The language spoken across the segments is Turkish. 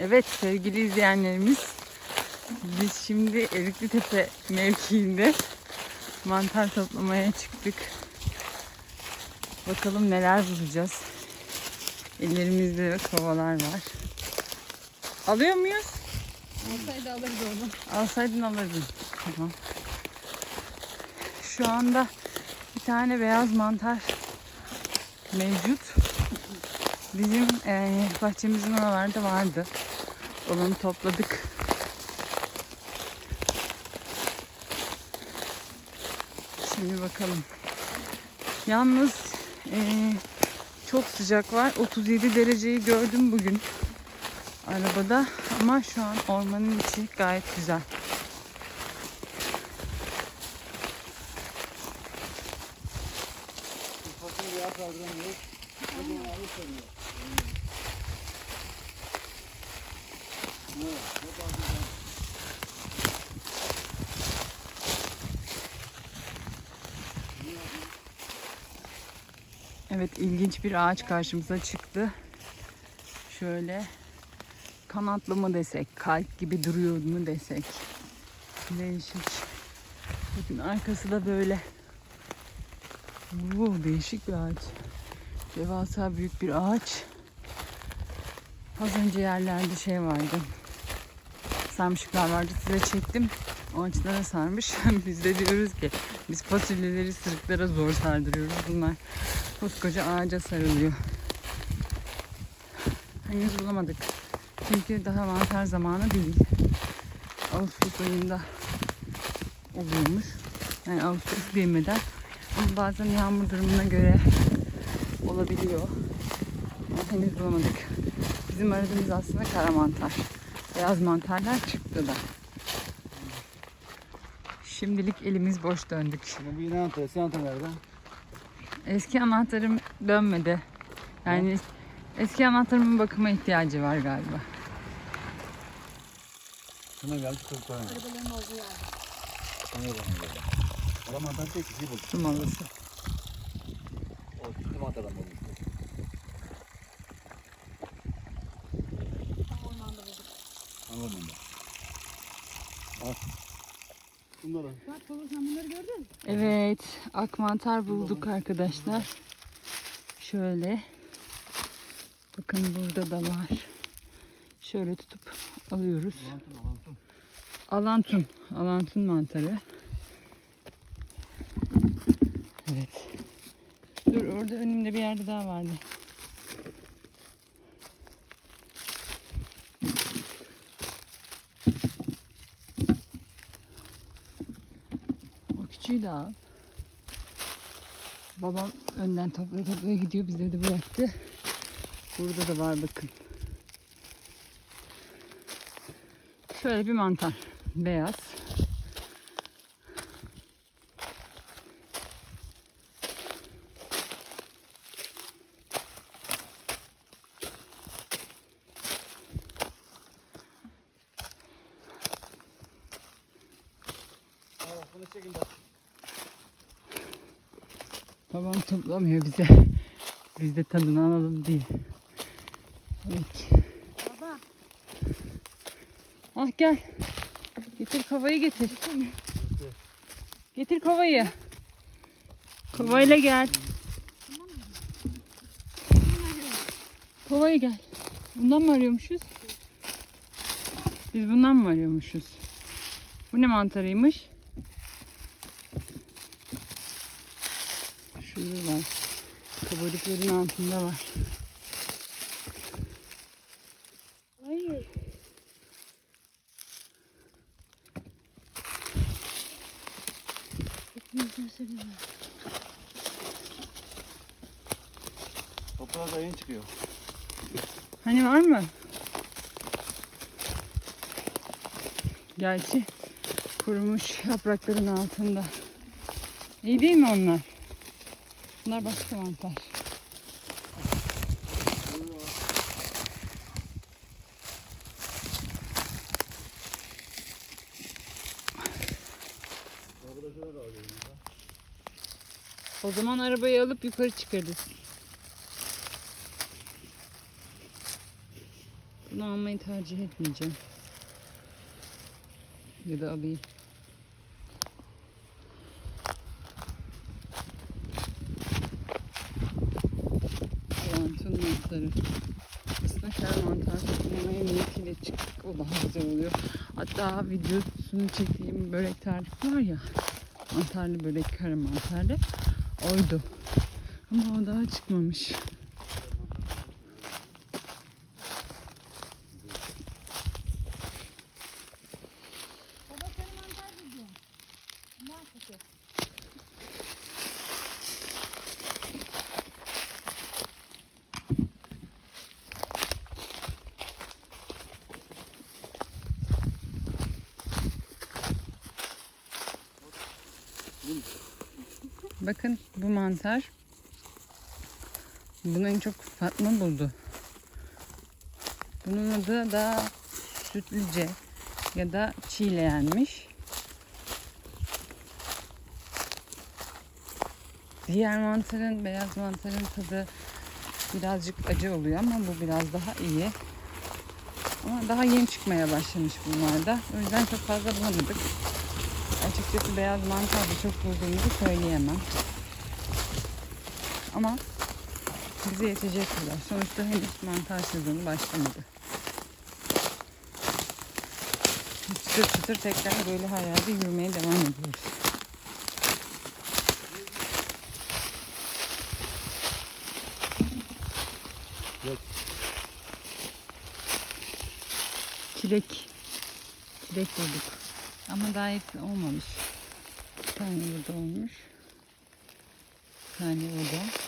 Evet sevgili izleyenlerimiz biz şimdi Erikli Tepe mevkiinde mantar toplamaya çıktık. Bakalım neler bulacağız. Ellerimizde kovalar var. Alıyor muyuz? Olsaydı alırdı onu. Alsaydın alırdın. Tamam. Şu anda bir tane beyaz mantar mevcut. Bizim eee, bahçemizin oralarda vardı. Onu topladık. Şimdi bakalım. Yalnız eee, çok sıcak var. 37 dereceyi gördüm bugün arabada ama şu an ormanın içi gayet güzel. Evet ilginç bir ağaç karşımıza çıktı. Şöyle kanatlı mı desek, kalp gibi duruyor mu desek. Değişik. Bakın arkası da böyle. Oo, değişik bir ağaç. Devasa büyük bir ağaç. Az önce yerlerde şey vardı. Sarmışıklar vardı size çektim. O ağaçlara sarmış. biz de diyoruz ki biz fasulyeleri sırıklara zor sardırıyoruz. Bunlar koskoca ağaca sarılıyor. Henüz bulamadık. Çünkü daha mantar zamanı değil. Ağustos ayında oluyormuş. Yani Ağustos değmeden. Ama bazen yağmur durumuna göre olabiliyor. Ama henüz bulamadık. Bizim aradığımız aslında kara mantar. Beyaz mantarlar çıktı da. Şimdilik elimiz boş döndük. Bu yine anahtar, eski anahtar nerede? Eski anahtarım dönmedi. Yani eski anahtarımın bakıma ihtiyacı var galiba. Şuna geldi çok daha. Arabaların olduğu yer. Sana bana geldi. Adam anahtar tek kişi buldu. Su malısı. O anahtardan buldu. Tam ormanda bulduk. Ben. Al. Bunları. Bak baba sen bunları gördün mü? Evet, ak mantar bulduk arkadaşlar. Şöyle. Bakın burada da var. Şöyle tutup alıyoruz. Alantın. Alantun, alantun mantarı. Evet. Dur orada önümde bir yerde daha vardı. O küçüğü de al. Babam önden toplaya toplaya gidiyor. Bize de bıraktı. Burada da var bakın. Şöyle bir mantar. Beyaz. Bak. Babam toplamıyor bize. Biz de tadını alalım diye. Evet. Baba. Ah gel. Getir kovayı getir. Getir kovayı. Kovayla gel. Kovayı gel. Bundan mı arıyormuşuz? Biz bundan mı arıyormuşuz? Bu ne mantarıymış? Şurada var. Kabarıkların altında var. Hayır. Toprağa da yeni çıkıyor. Hani var mı? Gerçi kurumuş yaprakların altında. İyi değil mi onlar? Bunlar başka mantar. O zaman arabayı alıp yukarı çıkarız. Bunu almayı tercih etmeyeceğim. Ya da alayım. Lantun mantarı. Aslında kar mantar toplamaya niyetiyle çıktık. O daha güzel oluyor. Hatta videosunu çektiğim börek tarifi var ya. Mantarlı börek, kara mantarlı. Oydu. Ama o daha çıkmamış. Bakın bu mantar. Bunu en çok Fatma buldu. Bunun adı da sütlüce ya da çiğleyenmiş. Diğer mantarın, beyaz mantarın tadı birazcık acı oluyor ama bu biraz daha iyi. Ama daha yeni çıkmaya başlamış bunlar da. O yüzden çok fazla bulamadık. Açıkçası beyaz mantar da çok bulduğumuzu söyleyemem. Ama bize yetecek kadar. Sonuçta henüz mantar sezonu başlamadı. Çıtır çıtır tekrar böyle her yerde yürümeye devam ediyoruz. Yok. Çilek. Çilek bulduk. Ama daha hepsi olmamış. Bir tane burada olmuş. Bir tane burada.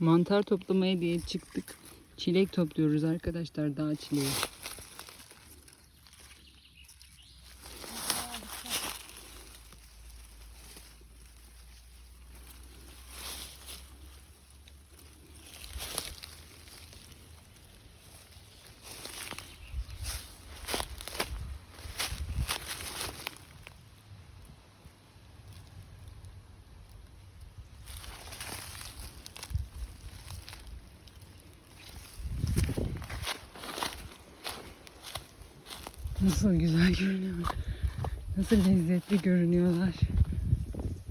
Mantar toplamaya diye çıktık. Çilek topluyoruz arkadaşlar. Dağ çileği. Nasıl güzel görünüyor. Nasıl lezzetli görünüyorlar.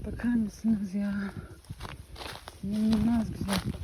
Bakar mısınız ya? İnanılmaz güzel.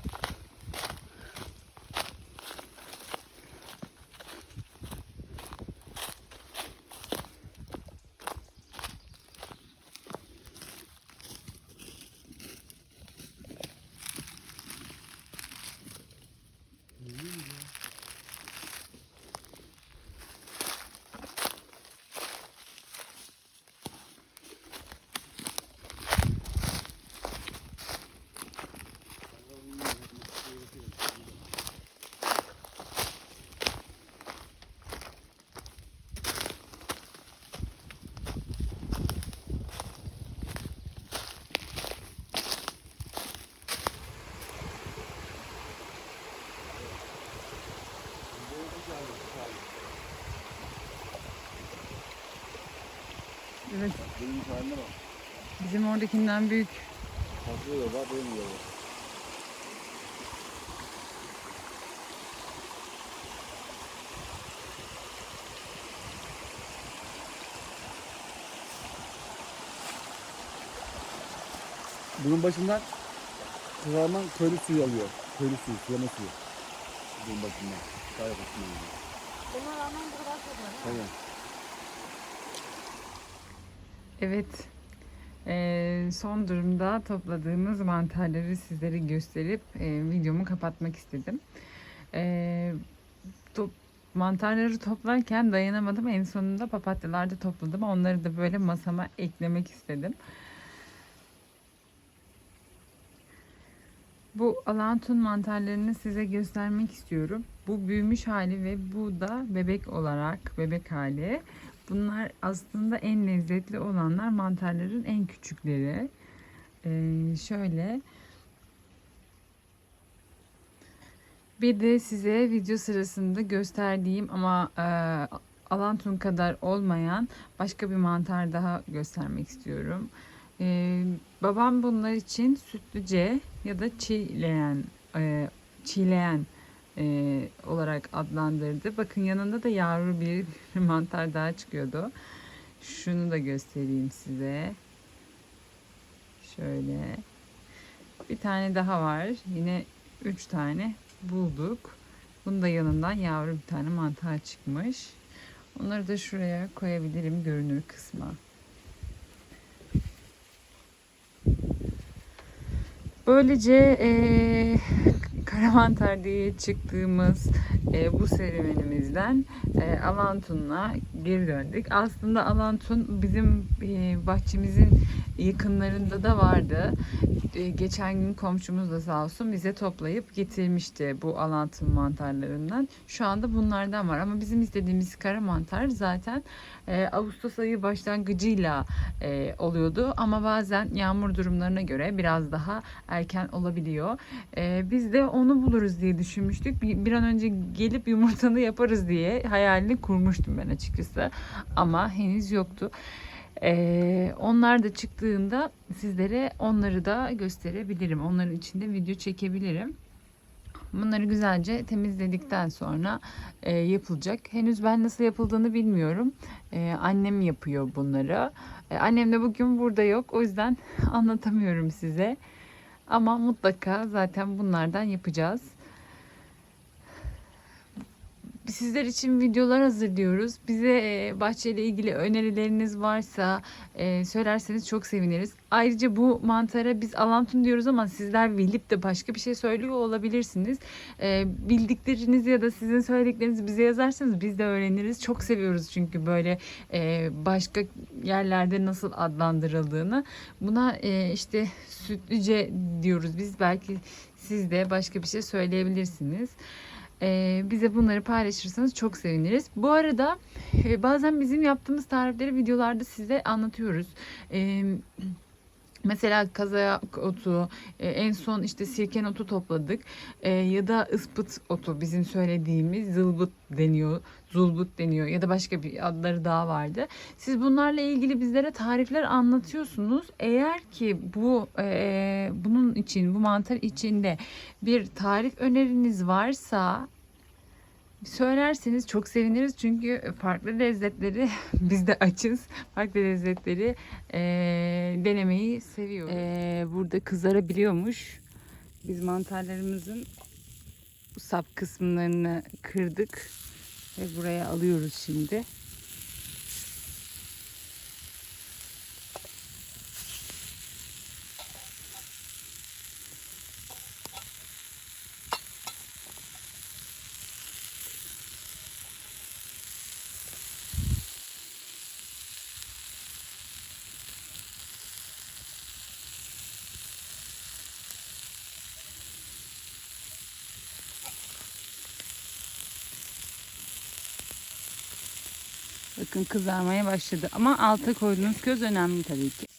Evet. Benim haline bak. Bizim oradakinden büyük. Patlıyor bak benim yolu. Bunun başından Kıraman köylü suyu alıyor. Köylü suyu, sulama suyu. Bunun başından. Kaya başından alıyor. Buna rağmen bu kadar çok var. ha? Evet. Ee, son durumda topladığımız mantarları sizlere gösterip e, videomu kapatmak istedim. Ee, top, mantarları toplarken dayanamadım. En sonunda papatyalar da topladım. Onları da böyle masama eklemek istedim. Bu alantun mantarlarını size göstermek istiyorum. Bu büyümüş hali ve bu da bebek olarak bebek hali. Bunlar aslında en lezzetli olanlar mantarların en küçükleri. Ee, şöyle bir de size video sırasında gösterdiğim ama e, alantun kadar olmayan başka bir mantar daha göstermek istiyorum. Ee, babam bunlar için sütlüce ya da çiğleyen e, çiğleyen e, olarak adlandırdı. Bakın yanında da yavru bir mantar daha çıkıyordu. Şunu da göstereyim size. Şöyle. Bir tane daha var. Yine üç tane bulduk. Bunun da yanından yavru bir tane mantar çıkmış. Onları da şuraya koyabilirim görünür kısma. Böylece eee Karamantar diye çıktığımız e, bu serüvenimizden e, Alantun'la geri döndük. Aslında Alantun bizim e, bahçemizin yakınlarında da vardı. E, geçen gün komşumuz da sağ olsun bize toplayıp getirmişti bu Alantun mantarlarından. Şu anda bunlardan var ama bizim istediğimiz kara mantar zaten e, Ağustos ayı başlangıcıyla oluyordu ama bazen yağmur durumlarına göre biraz daha erken olabiliyor. Biz de onu buluruz diye düşünmüştük. Bir an önce gelip yumurtanı yaparız diye hayalini kurmuştum ben açıkçası. Ama henüz yoktu. Ee, onlar da çıktığında sizlere onları da gösterebilirim. Onların içinde video çekebilirim. Bunları güzelce temizledikten sonra e, yapılacak. Henüz ben nasıl yapıldığını bilmiyorum. E, annem yapıyor bunları. E, annem de bugün burada yok. O yüzden anlatamıyorum size. Ama mutlaka zaten bunlardan yapacağız. Sizler için videolar hazırlıyoruz. Bize e, bahçeyle ilgili önerileriniz varsa e, söylerseniz çok seviniriz. Ayrıca bu mantara biz alantun diyoruz ama sizler bilip de başka bir şey söylüyor olabilirsiniz. E, bildikleriniz ya da sizin söylediklerinizi bize yazarsanız biz de öğreniriz. Çok seviyoruz çünkü böyle başka yerlerde nasıl adlandırıldığını. Buna işte sütlüce diyoruz biz. Belki siz de başka bir şey söyleyebilirsiniz. Ee, bize bunları paylaşırsanız çok seviniriz. Bu arada e, bazen bizim yaptığımız tarifleri videolarda size anlatıyoruz. Ee, Mesela kazayak otu, e, en son işte sirken otu topladık E, ya da ıspıt otu bizim söylediğimiz zılbıt deniyor, zulbut deniyor ya da başka bir adları daha vardı. Siz bunlarla ilgili bizlere tarifler anlatıyorsunuz. Eğer ki bu e, bunun için bu mantar içinde bir tarif öneriniz varsa söylerseniz çok seviniriz çünkü farklı lezzetleri biz de açız. Farklı lezzetleri e, denemeyi seviyoruz. E, burada kızarabiliyormuş. Biz mantarlarımızın sap kısımlarını kırdık ve buraya alıyoruz şimdi. Bakın kızarmaya başladı ama alta koyduğunuz köz önemli tabii ki.